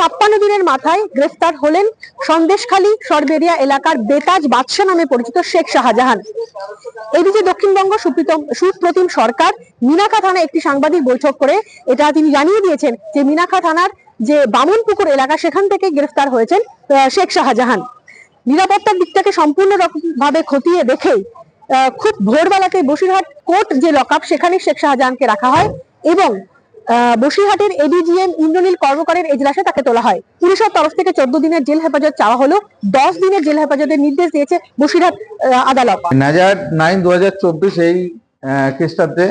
ছাপ্পান্ন দিনের মাথায় গ্রেফতার হলেন সন্দেশখালী সরবেরিয়া এলাকার বেতাজ বাদশা নামে পরিচিত শেখ শাহজাহান। এদিকে দক্ষিণবঙ্গ সুপ্রিতম সুপ্রতিম সরকার মিনাখা থানায় একটি সাংবাদিক বৈঠক করে এটা তিনি জানিয়ে দিয়েছেন যে মিনাখা থানার যে বামনপুকুর এলাকা, সেখান থেকে গ্রেফতার হয়েছেন শেখ শাহজাহান। নিরাপত্তার দিকটাকে সম্পূর্ণ ভাবে খতিয়ে দেখেই খুব ভোরবেলাতে বসিরহাট কোর্ট যে লকআপ সেখানে শেখ শাহজাহানকে রাখা হয় এবং বসিরহাটের এডিজিএম ইন্দ্রনীল কর্মকারের এজলাসে তাকে তোলা হয়। পুলিশের তরফ থেকে চোদ্দ দিনের জেল হেফাজত চাওয়া হলো। দশ দিনের জেল হেফাজতের নির্দেশ দিয়েছে বসিরহাট আদালত। নাজার নাইন দু হাজার চব্বিশ এই কেসটাতে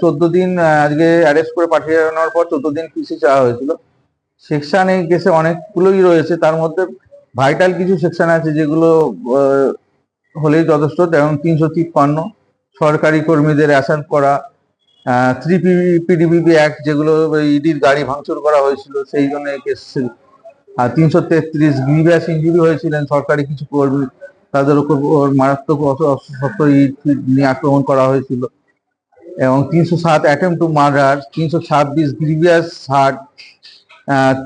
চোদ্দ দিন আজকে অ্যারেস্ট করে পাঠিয়ে আনার পর চোদ্দ দিন পিসি চাওয়া হয়েছিল। সেকশন এই কেসে অনেকগুলোই রয়েছে। তার মধ্যে ভাইটাল কিছু সেকশন আছে যেগুলো হলেই যথেষ্ট। যেমন তিনশো তিপ্পান্ন সরকারি কর্মীদের অ্যাসাল্ট করা থ্রি পিডিবিবি অ্যাক্ট যেগুলো ইডির গাড়ি ভাঙচুর করা হয়েছিল, সেই জন্য কেস আর তিনশো তেত্রিশ গ্রিভিয়াস ইঞ্জুরি হয়েছিলেন, সরকারি কিছু কর্মী, তাদের উপর মারাত্মক অস- অস্ত্রশস্ত্র ইট ফিট নিয়ে আক্রমণ করা হয়েছিল। এবং তিনশো সাত অ্যাটেম্প টু মার্ডার তিনশো ছাব্বিশ গ্রিভিয়াস হার্ট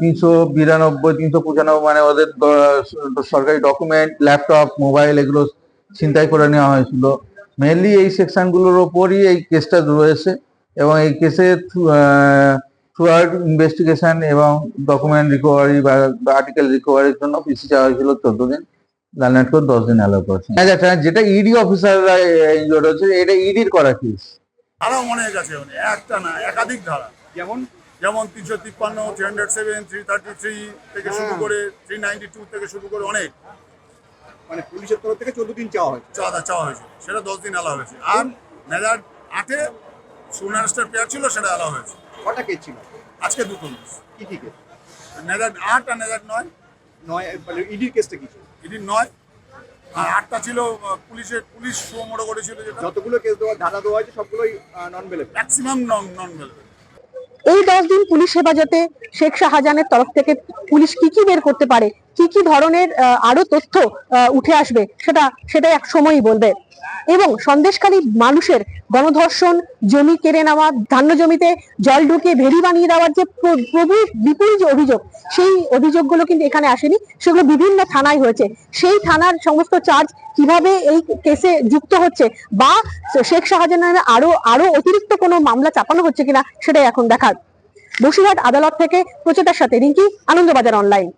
তিনশো বিরানব্বই, তিনশো পঁচানব্বই মানে ওদের সরকারি ডকুমেন্ট ল্যাপটপ মোবাইল এগুলো ছিনতাই করে নেওয়া হয়েছিল। মেনলি এই সেকশনগুলোর ওপরই এই কেসটা রয়েছে। এবং এই কেসে থ্রু আউট ইনভেস্টিগেশন এবং ডকুমেন্ট রিকভারি বা আর্টিকেল রিকভারির জন্য পিসি চাওয়া হয়েছিল চোদ্দ দিন লালনাট করে দশ দিন অ্যালাউ করেছে। আচ্ছা, যেটা ইডি অফিসাররা ইনজোর্ড হচ্ছে এটা ইডির করা কেস আরও অনেক আছে একটা না একাধিক ধারা। যেমন? যেমন তিনশো তিপ্পান্ন three hundred seven three thirty three থেকে শুরু করে থ্রি নাইনটি টু থেকে শুরু করে অনেক। মানে পুলিশের তরফ থেকে চোদ্দ দিন চাওয়া হয় চাওয়া চাওয়া হয়েছে সেটা দশ দিন অ্যালাউ হয়েছে। আর নেদার আটে সুনারস্টার পেয়ার ছিল সেটা অ্যালাউ হয়েছে। কটা কেস ছিল? আজকে দুটো কি কি? কেস আট আর নেদার নয়। নয় মানে ইডির কেসটা কি ছিল? এটির নয়। আর আটটা ছিল পুলিশের পুলিশ সুমোটো করেছিল যেটা। যতগুলো কেস দেওয়া ধারা দেওয়া হয়েছে সবগুলোই নন ম্যাক্সিমাম নন নন এই দশ দিন পুলিশ হেফাজতে শেখ শাহজাহানের তরফ থেকে পুলিশ কি কি বের করতে পারে কি কি ধরনের আরও তথ্য আহ, উঠে আসবে সেটা সেটা এক সময়ই বলবে। এবং সন্দেশকারী মানুষের গণধর্ষণ, জমি কেড়ে নেওয়া, ধান্য জমিতে জল ঢুকিয়ে ভেড়ি বানিয়ে দেওয়ার যে প্র- প্রভুর বিপুল যে অভিযোগ, সেই অভিযোগগুলো কিন্তু এখানে আসেনি। সেগুলো বিভিন্ন থানায় হয়েছে। সেই থানার সমস্ত চার্জ কীভাবে এই কেসে যুক্ত হচ্ছে বা শেখ শাহজাহানের আরও আরও অতিরিক্ত কোনো মামলা চাপানো হচ্ছে কিনা, সেটাই এখন দেখার। বসিরহাট আদালত থেকে প্রচেতার সাথে রিঙ্কি, আনন্দবাজার অনলাইন